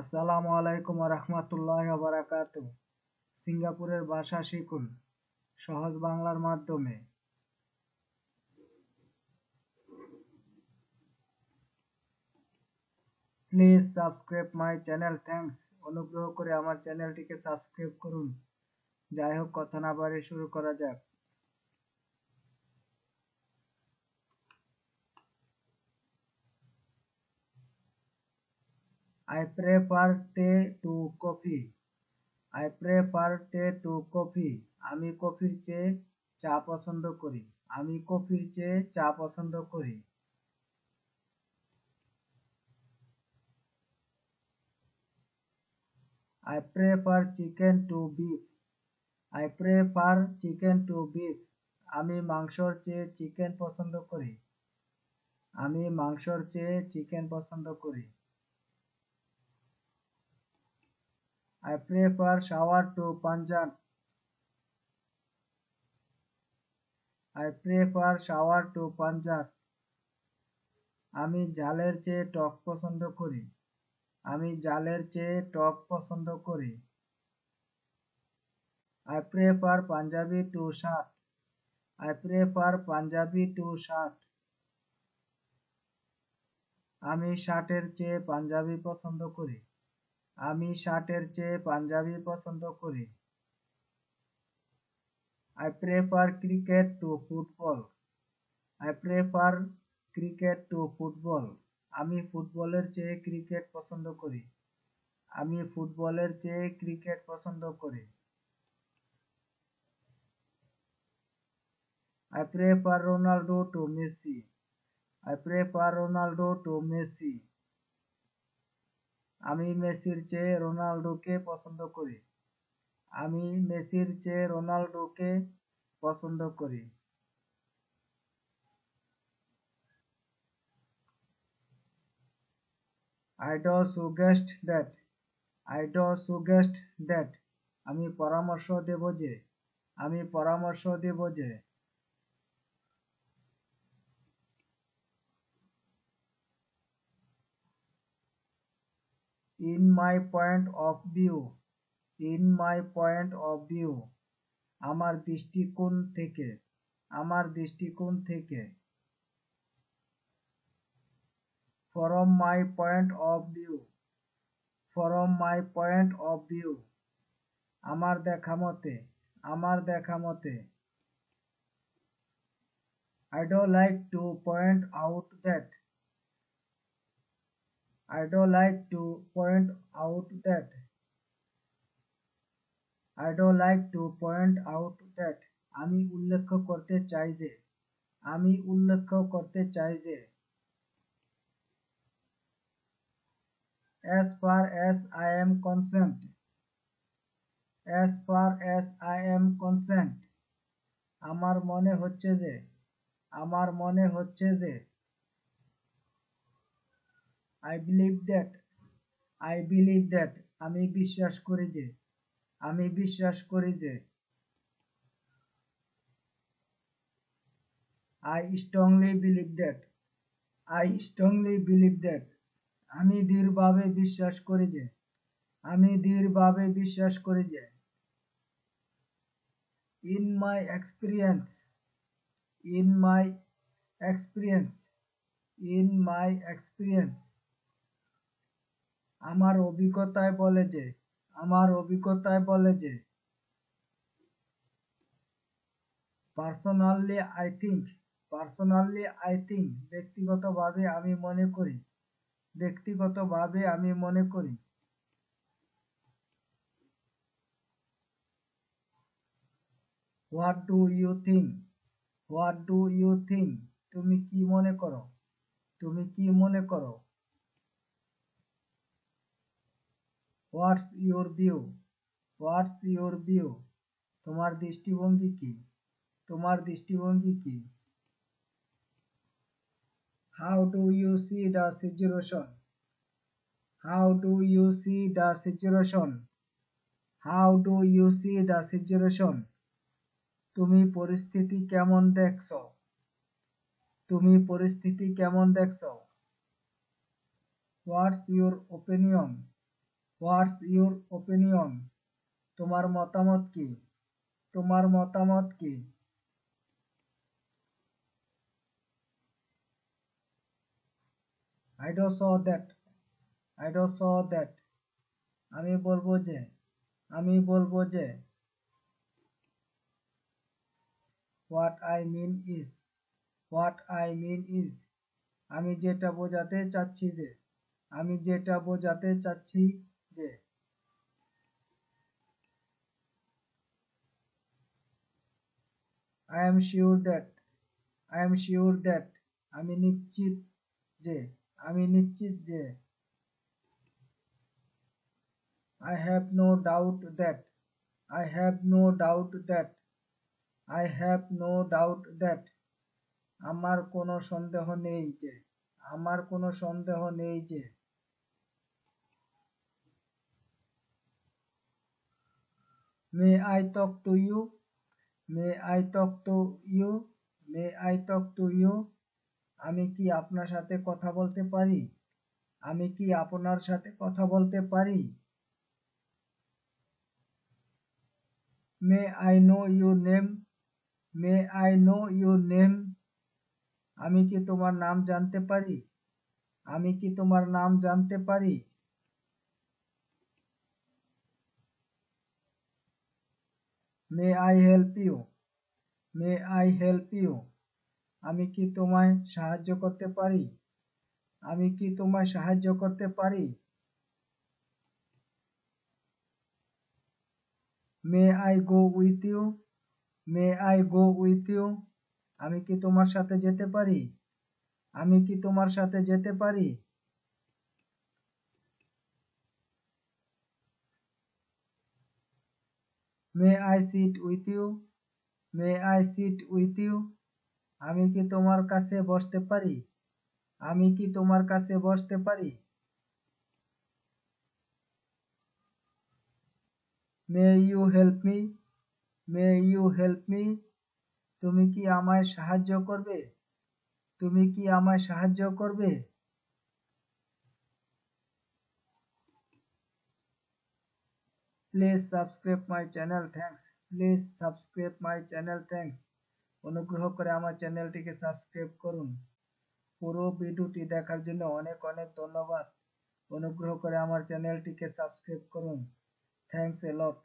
আসসালামু আলাইকুম রহমতুল্লাহ বারাকাত সিঙ্গাপুরের ভাষা শিখুন, সহজ বাংলার মাধ্যমে। Please subscribe my channel thanks অনুগ্রহ করে আমার চ্যানেলটিকে সাবস্ক্রাইব করুন। যাই হোক, কথা না বাড়িয়ে শুরু করা যাক। I prefer tea to coffee. I prefer tea to coffee. আমি কফির চেয়ে চা পছন্দ করি আমি কফির চেয়ে চা পছন্দ করি I prefer chicken to beef. I prefer chicken to beef. আমি মাংসর চেয়ে চিকেন পছন্দ করি আমি মাংসর চেয়ে চিকেন পছন্দ করি I prefer shower to Punjab. I prefer shower to Punjab. আমি জালের চেয়ে টক পছন্দ করি আমি জালের চেয়ে টক পছন্দ করি I prefer Punjabi to shirt. I prefer Punjabi to shirt. আমি শার্টের চেয়ে পাঞ্জাবি পছন্দ করি আমি শার্টের চেয়ে পাঞ্জাবি পছন্দ করি। I prefer cricket to football I prefer cricket to football আমি ফুটবলের চেয়ে ক্রিকেট পছন্দ করি। আমি ফুটবলের চেয়ে ক্রিকেট পছন্দ করি। I prefer Ronaldo to Messi I prefer Ronaldo to Messi আমি মেসির চেয়ে রোনাল্ডোকে পছন্দ করি। আমি মেসির চেয়ে রোনাল্ডোকে পছন্দ করি। I do suggest that. I do suggest that. আমি পরামর্শ দেব যে, আমি পরামর্শ দেব যে in my point of view in my point of view আমার দৃষ্টিকোণ থেকে, আমার দৃষ্টিকোণ থেকে from my point of view from my point of view আমার দেখা মতে, আমার দেখা মতে I do like to point out that I don't like to point out that I don't like to point out that আমি উল্লেখ করতে চাই যে আমি উল্লেখ করতে চাই যে as far as I am concerned as far as I am concerned আমার মনে হচ্ছে যে আমার মনে হচ্ছে যে I believe that I believe that আমি বিশ্বাস করি যে, আমি বিশ্বাস করি যে I strongly believe that I strongly believe that আমি দৃঢ়ভাবে বিশ্বাস করি যে, আমি দৃঢ়ভাবে বিশ্বাস করি যে in my experience in my experience in my experience আমার অভিজ্ঞতায় বলে যে, আমার অভিজ্ঞতায় বলে যে personally I think personally I think ব্যক্তিগতভাবে আমি মনে করি, ব্যক্তিগতভাবে আমি মনে করি। What do you think what do you think তুমি কি মনে করো? তুমি কি মনে করো? What's your view what's your view তোমার দৃষ্টিভঙ্গি কি? তোমার দৃষ্টিভঙ্গি কি? How do you see the situation how do you see the situation how do you see the situation তুমি পরিস্থিতি কেমন দেখছ? তুমি পরিস্থিতি কেমন দেখছ? What's your opinion what's your opinion তোমার মতামত কি? তোমার মতামত কি? I do say that I do say that আমি বলব যে, আমি বলব যে what I mean is what I mean is আমি যেটা বোঝাতে চাচ্ছি যে, আমি যেটা বোঝাতে চাচ্ছি যে I am sure that I am sure that আমি নিশ্চিত যে, আমি নিশ্চিত যে, I have no doubt that, I have no doubt that, I have no doubt that, আমার কোনো সন্দেহ নেই যে, আমার কোনো সন্দেহ নেই যে May I talk to you? May I talk to you? May I talk to you? আমি কি আপনার সাথে কথা বলতে পারি আমি কি আপনার সাথে কথা বলতে পারি may I know your name may I know your name আমি কি তোমার নাম জানতে পারি আমি কি তোমার নাম জানতে পারি may I help you may I help you আমি কি তোমায় সাহায্য করতে পারি? আমি কি তোমায় সাহায্য করতে পারি? May I go with you may I go with you আমি কি তোমার সাথে যেতে পারি? আমি কি তোমার সাথে যেতে পারি? May I sit with you may I sit with you আমি কি তোমার কাছে বসতে পারি? আমি কি তোমার কাছে বসতে পারি? May you help me may you help me তুমি কি আমায় সাহায্য করবে? তুমি কি আমায় সাহায্য করবে? Please subscribe my channel thanks please subscribe my channel thanks অনুগ্রহ করে আমার চ্যানেলটিকে সাবস্ক্রাইব করুন। পুরো ভিডিওটি দেখার জন্য অনেক অনেক ধন্যবাদ। অনুগ্রহ করে আমার চ্যানেলটিকে সাবস্ক্রাইব করুন। Thanks a lot